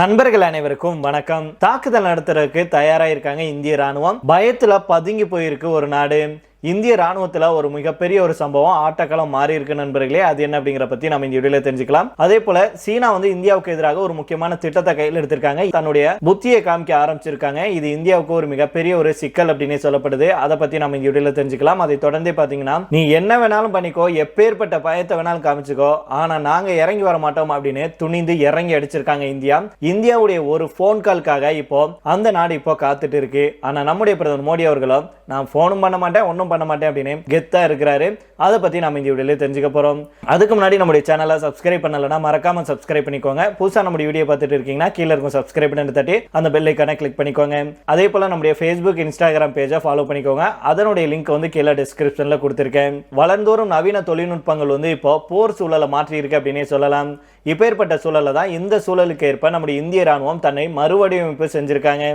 நண்பர்கள் அனைவருக்கும் வணக்கம். தாக்குதல் நடத்துறதுக்கு தயாராக இருக்காங்க இந்திய ராணுவம் பயத்துல பதுங்கி போயிருக்கு ஒரு நாடு. இந்திய ராணுவத்தில் ஒரு மிகப்பெரிய ஒரு சம்பவம் ஆட்டக்களம் மாறி இருக்கு நண்பர்களே அது என்ன அப்படிங்கிற பற்றி நம்ம இந்த வீடியோவில் தெரிஞ்சுக்கலாம். அதே போல சீனா வந்து இந்தியாவுக்கு எதிராக ஒரு முக்கியமான திட்டத்தை கையில் எடுத்திருக்காங்க. தன்னுடைய புத்தியை காமிக்க ஆரம்பிச்சிருக்காங்க. இது இந்தியாவுக்கு ஒரு மிகப்பெரிய ஒரு சிக்கல் அப்படின்னு சொல்லப்படுது. அதை பற்றி நம்ம இந்த வீடியோவில் தெரிஞ்சுக்கலாம். அதை தொடர்ந்தே பார்த்தீங்கன்னா நீ என்ன வேணாலும் பண்ணிக்கோ எப்பேற்பட்ட பயத்தை வேணாலும் காமிச்சுக்கோ ஆனால் நாங்கள் இறங்கி வர மாட்டோம் அப்படின்னு துணிந்து இறங்கி அடிச்சிருக்காங்க இந்தியா. இந்தியாவுடைய ஒரு ஃபோன் கால்க்காக இப்போ அந்த நாடு இப்போ காத்துட்டு இருக்கு. ஆனால் நம்முடைய பிரதமர் மோடி அவர்களும் நான் ஃபோனும் பண்ண மாட்டேன் ஒன்றும் பண்ண மாட்டேன் அப்படின்னு கெத்தா இருக்கிறாரு. அதை பத்தி நம்ம இந்த வீடியோல தெரிஞ்சுக்க போறோம். அதுக்கு முன்னாடி நம்முடைய சேனலை சப்ஸ்கிரைப் பண்ணலன்னா மறக்காம சப்ஸ்கிரைப் பண்ணிக்கோங்க. புதுசா நம்முடைய வீடியோ பார்த்துட்டு இருக்கீங்கன்னா கீழே இருக்கும் சப்ஸ்கிரைப் பண்ணி தட்டி அந்த பெல் ஐக்கானை கிளிக் பண்ணிக்கோங்க. அதே போல நம்முடைய ஃபேஸ்புக் இன்ஸ்டாகிராம் பேஜை ஃபாலோ பண்ணிக்கோங்க. அதனுடைய லிங்க் வந்து கீழே டிஸ்கிரிப்ஷன்ல கொடுத்துருக்கேன். வளர்ந்தோறும் நவீன தொழில்நுட்பங்கள் வந்து இப்போ போர் சூழலை மாற்றி இருக்கு அப்படின்னே சொல்லலாம். இப்பேற்பட்ட சூழலை தான் இந்த சூழலுக்கு ஏற்ப நம்முடைய இந்திய ராணுவம் தன்னை மறுவடிவமைப்பு செஞ்சிருக்காங்க.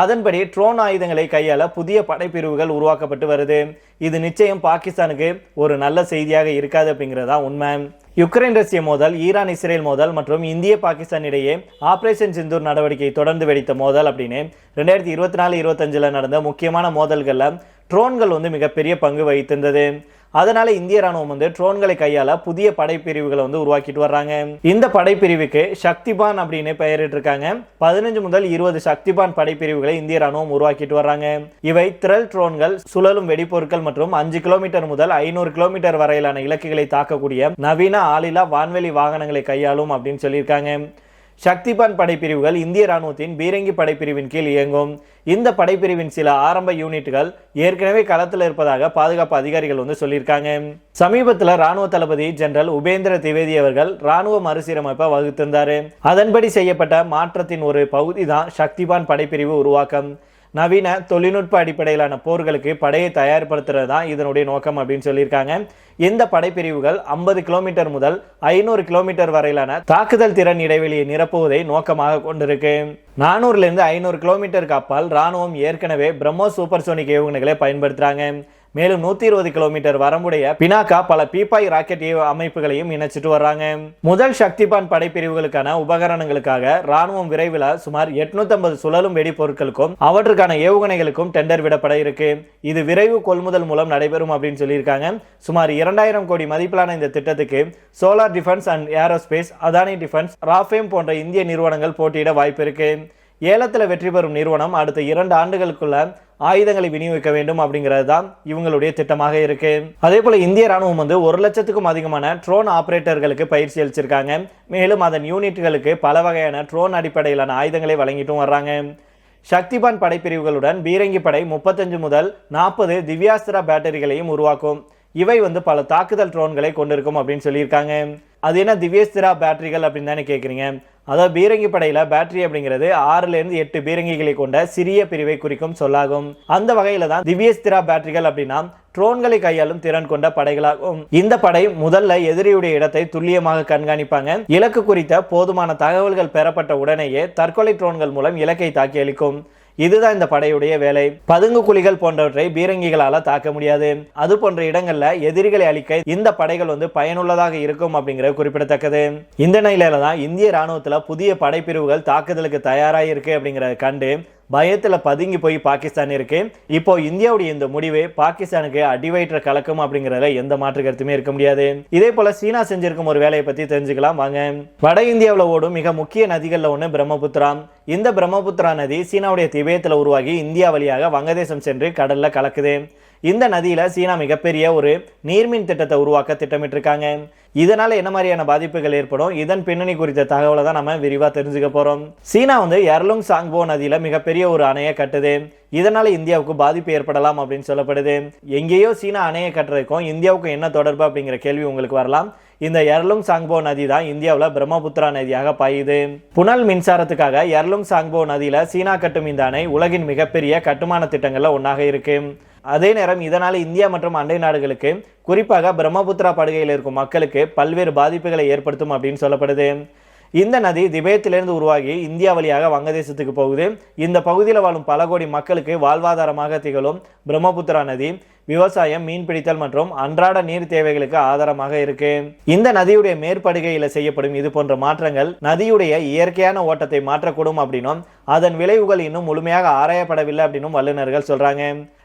அதன்படி ட்ரோன் ஆயுதங்களை கையாள புதிய படைப்பிரிவுகள் உருவாக்கப்பட்டு வருது. இது நிச்சயம் பாகிஸ்தானுக்கு ஒரு நல்ல செய்தியாக இருக்காது அப்படிங்கிறதா உண்மை. யுக்ரைன் ரஷ்ய மோதல் ஈரான் இஸ்ரேல் மோதல் மற்றும் இந்திய பாகிஸ்தான் இடையே ஆபரேஷன் சிந்தூர் நடவடிக்கை தொடர்ந்து வெடித்த மோதல் அப்படின்னு ரெண்டாயிரத்தி இருபத்தி நாலு இருபத்தஞ்சில் நடந்த முக்கியமான மோதல்களில் ட்ரோன்கள் வந்து மிகப்பெரிய பங்கு வகித்திருந்தது. அதனால இந்திய ராணுவம் வந்து ட்ரோன்களை கையால புதிய படைப்பிரிவுகளை வந்து உருவாக்கிட்டு வர்றாங்க. இந்த படைப்பிரிவுக்கு சக்திபான் அப்படின்னு பெயரிட்டிருக்காங்க. பதினஞ்சு முதல் இருபது சக்திபான் படைப்பிரிவுகளை இந்திய ராணுவம் உருவாக்கிட்டு வர்றாங்க. இவை திரள் ட்ரோன்கள் சுழலும் வெடிப்பொருட்கள் மற்றும் அஞ்சு கிலோமீட்டர் முதல் ஐநூறு கிலோமீட்டர் வரையிலான இலக்குகளை தாக்கக்கூடிய நவீன ஆளில்லா வான்வெளி வாகனங்களை கையாளும் அப்படின்னு சொல்லியிருக்காங்க. சக்திபான் படைப்பிரிவுகள் இந்திய ராணுவத்தின் பீரங்கி படைப்பிரிவின் கீழ் இயங்கும். இந்த படைப்பிரிவின் சில ஆரம்ப யூனிட்டுகள் ஏற்கனவே களத்தில் இருப்பதாக பாதுகாப்பு அதிகாரிகள் வந்து சொல்லியிருக்காங்க. சமீபத்தில் ராணுவ தளபதி ஜெனரல் உபேந்திர திவேதி அவர்கள் ராணுவ மறுசீரமைப்பை வகுத்திருந்தார். அதன்படி செய்யப்பட்ட மாற்றத்தின் ஒரு பகுதி தான் சக்திபான் படைப்பிரிவு உருவாக்கம். நவீன தொழில்நுட்ப அடிப்படையிலான போர்களுக்கு படையை தயார்படுத்துறது தான் இதனுடைய நோக்கம் அப்படின்னு சொல்லியிருக்காங்க. இந்த படைப்பிரிவுகள் ஐம்பது கிலோமீட்டர் முதல் ஐநூறு கிலோமீட்டர் வரையிலான தாக்குதல் திறன் இடைவெளியை நிரப்புவதை நோக்கமாக கொண்டிருக்கு. நானூறுலேருந்து ஐநூறு கிலோமீட்டருக்கு அப்பால் ராணுவம் ஏற்கனவே பிரம்மோஸ் சூப்பர்சோனிக் ஏவுகணைகளை பயன்படுத்துகிறாங்க மேலும் நூத்தி இருபது கிலோமீட்டர் வரம்புடைய பினாக்கா பல பீப்பாய் ராக்கெட் அமைப்புகளையும் இணைச்சிட்டு வர்றாங்க. முதல் சக்திபான் படைப்பிரிவுகளுக்கான உபகரணங்களுக்காக ராணுவம் விரைவில் சுமார் 850 சுழலும் வெடிப்பொருட்களுக்கும் அவற்றுக்கான ஏவுகணைகளுக்கும் டெண்டர் விடப்பட இருக்கு. இது விரைவு கொள்முதல் மூலம் நடைபெறும் அப்படின்னு சொல்லியிருக்காங்க. சுமார் இரண்டாயிரம் கோடி மதிப்பிலான இந்த திட்டத்துக்கு solar defence and aerospace Adani defence ராஃபேம் போன்ற இந்திய நிறுவனங்கள் போட்டியிட வாய்ப்பு இருக்கு. ஏலத்தில் வெற்றி பெறும் நிறுவனம் அடுத்த இரண்டு ஆண்டுகளுக்குள்ள ஆயுதங்களை விநியோகிக்க வேண்டும் அப்படிங்கிறது தான் இவங்களுடைய திட்டமாக இருக்கு. அதே போல இந்திய ராணுவம் வந்து ஒரு லட்சத்துக்கும் அதிகமான ட்ரோன் ஆபரேட்டர்களுக்கு பயிற்சி அளிச்சிருக்காங்க. மேலும் அதன் யூனிட்களுக்கு பல வகையான ட்ரோன் அடிப்படையிலான ஆயுதங்களை வழங்கிட்டும் வர்றாங்க. சக்திபான் படைப்பிரிவுகளுடன் பீரங்கி படை முப்பத்தஞ்சு முதல் நாற்பது திவ்யாஸ்திரா பேட்டரிகளையும் உருவாக்கும். இவை வந்து பல தாக்குதல் ட்ரோன்களை கொண்டிருக்கும் அப்படின்னு சொல்லியிருக்காங்க. அது என்ன திவ்யஸ்திரா பேட்டரிகள் அப்படின்னு தானே கேட்குறீங்க அதாவது பீரங்கி படையில் பேட்டரி அப்படிங்கிறது ஆறுலேருந்து எட்டு பீரங்கிகளை கொண்ட சிறிய பிரிவை குறிக்கும் சொல்லாகும். அந்த வகையில் தான் திவ்யஸ்திரா பேட்டரிகள் அப்படின்னா ட்ரோன்களை கையாளும் திறன் கொண்ட படைகளாகும். இந்த படை முதல்ல எதிரியுடைய இடத்தை துல்லியமாக கண்காணிப்பாங்க. இலக்கு குறித்த போதுமான தகவல்கள் பெறப்பட்ட உடனேயே தற்கொலை ட்ரோன்கள் மூலம் இலக்கை தாக்கி அளிக்கும் இதுதான் இந்த படையுடைய வேலை. பதுங்கு குழிகள் போன்றவற்றை பீரங்கிகளால தாக்க முடியாது. அது போன்ற இடங்கள்ல எதிரிகளை அழிக்க இந்த படைகள் வந்து பயனுள்ளதாக இருக்கும் அப்படிங்கிறது குறிப்பிடத்தக்கது. இந்த நிலையில தான் இந்திய ராணுவத்துல புதிய படைப்பிரிவுகள் தாக்குதலுக்கு தயாராக இருக்கு அப்படிங்கறத கண்டு பயத்தில் பதுங்கி போய் பாகிஸ்தான் இருக்கு. இப்போ இந்தியாவுடைய இந்த முடிவு பாகிஸ்தானுக்கு அடிவயிற்ற கலக்கும் அப்படிங்கறதுல எந்த மாற்று கருத்துமே இருக்க முடியாது. இதே போல சீனா செஞ்சிருக்கும் ஒரு வேலையை பத்தி தெரிஞ்சுக்கலாம் வாங்க. வட இந்தியாவில் ஓடும் மிக முக்கிய நதிகள்ல ஒன்று பிரம்மபுத்திரா. இந்த பிரம்மபுத்திரா நதி சீனாவுடைய திபேத்தில் உருவாகி இந்தியா வழியாக வங்கதேசம் சென்று கடல்ல கலக்குது. இந்த நதியில் சீனா மிகப்பெரிய ஒரு நீர்மின் திட்டத்தை உருவாக்க திட்டமிட்டிருக்காங்க. இதனால் என்ன மாதிரியான பாதிப்புகள் ஏற்படும்? இதன் பின்னணி குறித்த தகவலை தான் நம்ம விரிவாக தெரிஞ்சுக்க போகிறோம் சீனா வந்து எர்லுங் சாங்போ நதியில் மிகப்பெரிய ஒரு அணையை கட்டுது. இதனால் இந்தியாவுக்கு பாதிப்பு ஏற்படலாம் அப்படின்னு சொல்லப்படுது. எங்கேயோ சீனா அணையை கட்டுறதுக்கும் இந்தியாவுக்கும் என்ன தொடர்பு அப்படிங்கிற கேள்வி உங்களுக்கு வரலாம். இந்த எர்லுங் சாங்போ நதி தான் இந்தியாவில் பிரம்மபுத்திரா நதியாக பாயுது. புனல் மின்சாரத்துக்காக எர்லுங் சாங்போ நதியில் சீனா கட்டும் இந்த அணை உலகின் மிகப்பெரிய கட்டுமான திட்டங்களில் ஒன்றாக இருக்குது அதே நேரம் இதனால் இந்தியா மற்றும் அண்டை நாடுகளுக்கு குறிப்பாக பிரம்மபுத்திரா படுகையில் இருக்கும் மக்களுக்கு பல்வேறு பாதிப்புகளை ஏற்படுத்தும் அப்படின்னு சொல்லப்படுது. இந்த நதி திபேத்திலிருந்து உருவாகி இந்தியா வழியாக வங்கதேசத்துக்கு போகுது. இந்த பகுதியில் வாழும் பல கோடி மக்களுக்கு வாழ்வாதாரமாக திகழும் பிரம்மபுத்திரா நதி விவசாயம் மீன்பிடித்தல் மற்றும் அன்றாட நீர் தேவைகளுக்கு ஆதாரமாக இருக்கு. இந்த நதியுடைய மேற்படுகையில் செய்யப்படும் இது போன்ற மாற்றங்கள் நதியுடைய இயற்கையான ஓட்டத்தை மாற்றக்கூடும் அப்படின்னும் அதன் விளைவுகள் இன்னும் முழுமையாக ஆராயப்படவில்லை அப்படின்னும் வல்லுநர்கள் சொல்றாங்க.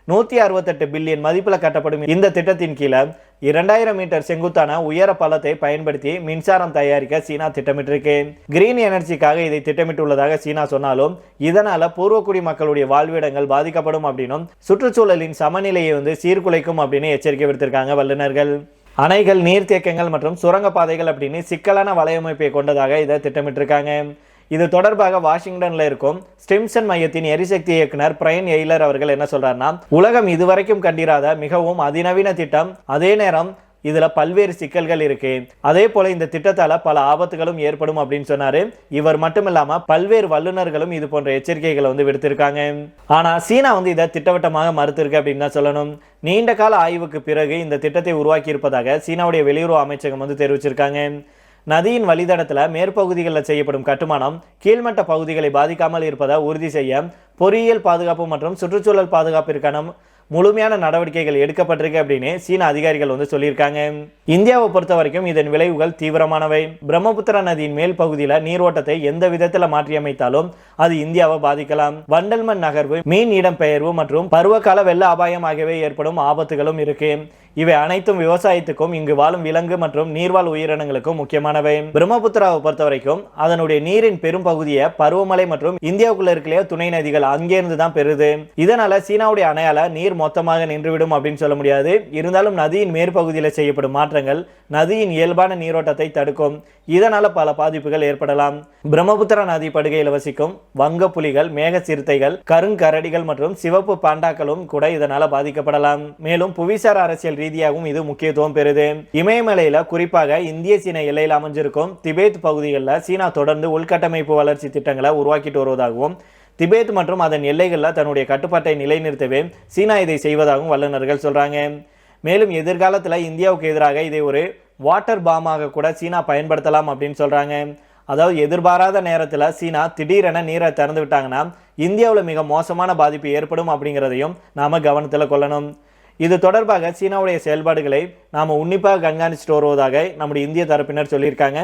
நூத்தி அறுபத்தெட்டு பில்லியன் மதிப்பில் கட்டப்படும் இந்த திட்டத்தின் கீழே இரண்டாயிரம் மீட்டர் செங்குத்தான உயர பள்ளத்தை பயன்படுத்தி மின்சாரம் தயாரிக்க சீனா திட்டமிட்டிருக்கு. கிரீன் எனர்ஜிக்காக இதை திட்டமிட்டுள்ளதாக சீனா சொன்னாலும் இதனால பூர்வக்குடி மக்களுடைய வாழ்விடங்கள் பாதிக்கப்படும் அப்படின்னும் சுற்றுச்சூழலின் சமநிலையை வந்து சீர்குலைக்கும் அப்படின்னு எச்சரிக்கை விடுத்திருக்காங்க வல்லுநர்கள். அணைகள் நீர்த்தேக்கங்கள் மற்றும் சுரங்கப்பாதைகள் அப்படின்னு சிக்கலான வலையமைப்பை கொண்டதாக இதை திட்டமிட்டிருக்காங்க. இது தொடர்பாக வாஷிங்டன்ல இருக்கும் ஸ்டிம்சன் மையத்தின் எரிசக்தி இயக்குனர் பிரைன் எய்லர் அவர்கள் என்ன சொல்றாருன்னா உலகம் இதுவரைக்கும் கண்டிராத மிகவும் அதிநவீன திட்டம். அதே நேரம் இதுல பல்வேறு சிக்கல்கள் இருக்கு. அதே போல இந்த திட்டத்தால பல ஆபத்துகளும் ஏற்படும் அப்படின்னு சொன்னாரு. இவர் மட்டும் பல்வேறு வல்லுநர்களும் இது போன்ற எச்சரிக்கைகளை வந்து விடுத்திருக்காங்க. ஆனா சீனா வந்து இதை திட்டவட்டமாக மறுத்திருக்கு அப்படின்னு தான் சொல்லணும். நீண்ட கால ஆய்வுக்கு பிறகு இந்த திட்டத்தை உருவாக்கி இருப்பதாக சீனாவுடைய வெளியுறவு அமைச்சகம் வந்து தெரிவிச்சிருக்காங்க. நதியின் வழித்தடத்தில் மேற்பகுதிகளில் செய்யப்படும் கட்டுமானம் கீழ்மட்ட பகுதிகளை பாதிக்காமல் இருப்பதை உறுதி செய்ய பொறியியல் பாதுகாப்பு மற்றும் சுற்றுச்சூழல் பாதுகாப்பிற்கான முழுமையான நடவடிக்கைகள் எடுக்கப்பட்டிருக்கு அப்படின்னு சீன அதிகாரிகள் வந்து சொல்லியிருக்காங்க. இந்தியாவை பொறுத்த வரைக்கும் இதன் விளைவுகள் தீவிரமானவை. பிரம்மபுத்திரா நதியின் மேல் பகுதியில் நீரோட்டத்தை எந்த விதத்தில் மாற்றியமைத்தாலும் அது இந்தியாவை பாதிக்கலாம். வண்டல்மண் நகர்வு மீன் இடம்பெயர்வு மற்றும் பருவகால வெள்ள அபாயம் ஆகியவை ஏற்படும் ஆபத்துகளும் இருக்கு. இவை அனைத்தும் விவசாயத்துக்கும் இங்கு வாழும் விலங்கு மற்றும் நீர்வாழ் உயிரினங்களுக்கும் முக்கியமானவை. பிரம்மபுத்திராவை பொறுத்த வரைக்கும் அதனுடைய நீரின் பெரும் பகுதியை பருவமழை மற்றும் இந்தியாவுக்குள்ள இருக்கிற துணை நதிகள் அங்கேருந்து தான் பெறுது. இதனால சீனாவுடைய அணையால நீர் மொத்தமாக நின்றுவிடும் அப்படின்னு சொல்ல முடியாது. இருந்தாலும் நதியின் மேற்பகுதியில் செய்யப்படும் மாற்றங்கள் நதியின் இயல்பான நீரோட்டத்தை தடுக்கும். இதனால பல பாதிப்புகள் ஏற்படலாம். பிரம்மபுத்திரா நதி படுகையில் வசிக்கும் வங்க புலிகள் மேக சிறுத்தைகள் கருங்கரடிகள் மற்றும் சிவப்பு பாண்டாக்களும் கூட இதனால பாதிக்கப்படலாம். மேலும் புவிசார் அரசியல் ரீதியாகவும் இது முக்கியத்துவம் பெறுது. இமயமலையில குறிப்பாக இந்திய சீன எல்லையில் அமைஞ்சிருக்கும் திபேத் பகுதிகளில் சீனா தொடர்ந்து உள்கட்டமைப்பு வளர்ச்சி திட்டங்களை உருவாக்கிட்டு வருவதாகவும் திபேத் மற்றும் அதன் எல்லைகளில் தன்னுடைய கட்டுப்பாட்டை நிலைநிறுத்தவே சீனா இதை செய்வதாகவும் வல்லுநர்கள் சொல்றாங்க. மேலும் எதிர்காலத்தில் இந்தியாவுக்கு எதிராக இதை ஒரு வாட்டர் பாமாக கூட சீனா பயன்படுத்தலாம் அப்படின்னு சொல்றாங்க. அதாவது எதிர்பாராத நேரத்தில் சீனா திடீரென நீரை திறந்து விட்டாங்கன்னா இந்தியாவில் மிக மோசமான பாதிப்பு ஏற்படும் அப்படிங்கிறதையும் நாம கவனத்தில் கொள்ளணும். இது தொடர்பாக சீனாவுடைய செயல்பாடுகளை நாம் உன்னிப்பாக கண்காணிச்சுட்டு வருவதாக நம்முடைய இந்திய தரப்பினர் சொல்லியிருக்காங்க.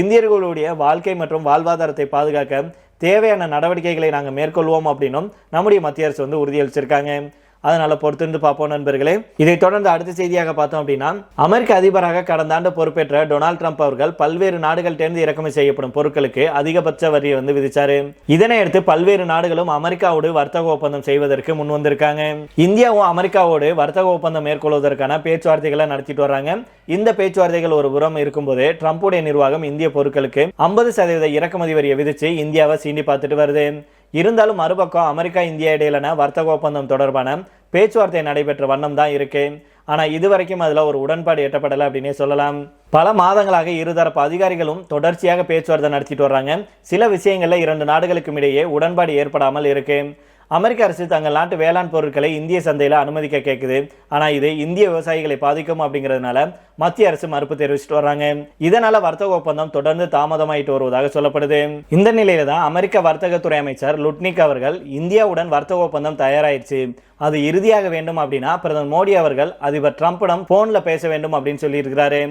இந்தியர்களுடைய வாழ்க்கை மற்றும் வாழ்வாதாரத்தை பாதுகாக்க தேவையான நடவடிக்கைகளை நாங்கள் மேற்கொள்வோம் அப்படின்னும் நம்முடைய மத்திய அரசு வந்து உறுதியளிச்சிருக்காங்க. அதனால பொறுத்திருந்து பார்ப்போம் நண்பர்களே. இதை தொடர்ந்து அடுத்த செய்தியாக பார்த்தோம் அப்படின்னா அமெரிக்க அதிபராக கடந்த ஆண்டு பொறுப்பேற்ற டொனால்ட் ட்ரம்ப் அவர்கள் பல்வேறு நாடுகள்டேருந்து இறக்குமதி செய்யப்படும் பொருட்களுக்கு அதிகபட்ச வரியை வந்து விதிச்சாரு. இதனை அடுத்து பல்வேறு நாடுகளும் அமெரிக்காவோடு வர்த்தக ஒப்பந்தம் செய்வதற்கு முன் வந்திருக்காங்க. இந்தியாவும் அமெரிக்காவோடு வர்த்தக ஒப்பந்தம் மேற்கொள்வதற்கான பேச்சுவார்த்தைகளை நடத்திட்டு வர்றாங்க. இந்த பேச்சுவார்த்தைகள் ஒரு புறம் இருக்கும்போது ட்ரம்ப்புடைய நிர்வாகம் இந்திய பொருட்களுக்கு ஐம்பது சதவீத இறக்குமதி வரியை விதிச்சு இந்தியாவை சீண்டி பார்த்துட்டு வருது. இருந்தாலும் மறுபக்கம் அமெரிக்கா இந்தியா இடையிலான வர்த்தக ஒப்பந்தம் தொடர்பான பேச்சுவார்த்தை நடைபெற்ற வண்ணம் தான் இருக்கு. ஆனால் இதுவரைக்கும் அதில் ஒரு உடன்பாடு எட்டப்படலை அப்படின்னே சொல்லலாம். பல மாதங்களாக இருதரப்பு அதிகாரிகளும் தொடர்ச்சியாக பேச்சுவார்த்தை நடத்திட்டு வர்றாங்க. சில விஷயங்களில் இரண்டு நாடுகளுக்கும் இடையே உடன்பாடு ஏற்படாமல் இருக்குது அமெரிக்க அரசு தங்கள் நாட்டு வேளாண் பொருட்களை இந்திய சந்தையில் அனுமதிக்க கேட்குது ஆனால் இது இந்திய விவசாயிகளை பாதிக்கும் அப்படிங்கிறதுனால மத்திய அரசு மறுப்பு தெரிவிச்சுட்டு வர்றாங்க. இதனால வர்த்தக ஒப்பந்தம் தொடர்ந்து தாமதமாயிட்டு வருவதாக சொல்லப்படுது. இந்த நிலையில தான் அமெரிக்க வர்த்தகத்துறை அமைச்சர் லுட்னிக் அவர்கள் இந்தியாவுடன் வர்த்தக ஒப்பந்தம் தயாராயிடுச்சு அது இறுதியாக வேண்டும் அப்படின்னா பிரதமர் மோடி அவர்கள் அதிபர் ட்ரம்பிடம் போன்ல பேச வேண்டும் அப்படின்னு சொல்லியிருக்கிறாரு.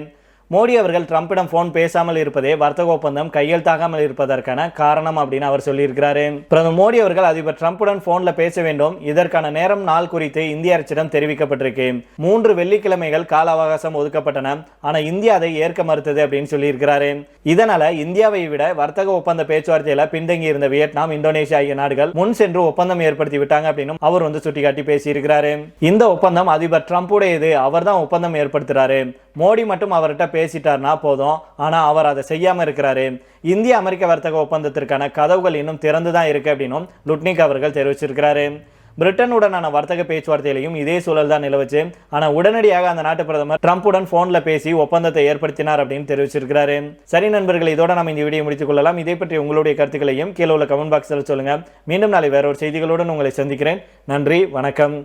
மோடி அவர்கள் ட்ரம்பிடம் போன் பேசாமல் இருப்பதே வர்த்தக ஒப்பந்தம் கையெழுத்தாகாமல் இருப்பதற்கான காரணம் அப்படின்னு அவர் சொல்லியிருக்கிறாரு. பிரதமர் மோடி அவர்கள் அதிபர் ட்ரம்புடன் போன்ல பேச வேண்டும். இதற்கான நேரம் நாள் குறித்து இந்திய அரசிடம் தெரிவிக்கப்பட்டிருக்கு. மூன்று வெள்ளிக்கிழமைகள் கால அவகாசம் ஒதுக்கப்பட்டன. ஆனா இந்தியா அதை ஏற்க மறுத்தது அப்படின்னு சொல்லியிருக்கிறாரு. இதனால இந்தியாவை விட வர்த்தக ஒப்பந்த பேச்சுவார்த்தையில பின்தங்கி இருந்த வியட்நாம் இந்தோனேஷியா ஆகிய நாடுகள் முன் சென்று ஒப்பந்தம் ஏற்படுத்தி விட்டாங்க அப்படின்னு அவர் வந்து சுட்டிக்காட்டி பேசியிருக்கிறாரு. இந்த ஒப்பந்தம் அதிபர் ட்ரம்புடையது. அவர் தான் ஒப்பந்தம் ஏற்படுத்துறாரு. மோடி மட்டும் அவர்கிட்ட பேசிட்டார்னா போதும். ஆனால் அவர் அதை செய்யாமல் இருக்கிறாரு. இந்திய அமெரிக்க வர்த்தக ஒப்பந்தத்திற்கான கதவுகள் இன்னும் திறந்து தான் இருக்கு அப்படின்னும் லுட்னிக் அவர்கள் தெரிவிச்சிருக்கிறாரு. பிரிட்டனுடனான வர்த்தக பேச்சுவார்த்தையிலையும் இதே சூழல் தான் நிலவுச்சு. ஆனால் உடனடியாக அந்த நாட்டு பிரதமர் ட்ரம்புடன் ஃபோனில் பேசி ஒப்பந்தத்தை ஏற்படுத்தினார் அப்படின்னு தெரிவிச்சிருக்கிறாரு. சரி நண்பர்கள் இதோட நம்ம இந்த வீடியோ முடித்துக் கொள்ளலாம். இதை பற்றி உங்களுடைய கருத்துக்களையும் கீழே உள்ள கமெண்ட் பாக்ஸில் சொல்லுங்கள் மீண்டும் நாளை வேற ஒரு செய்திகளுடன் உங்களை சந்திக்கிறேன். நன்றி வணக்கம்.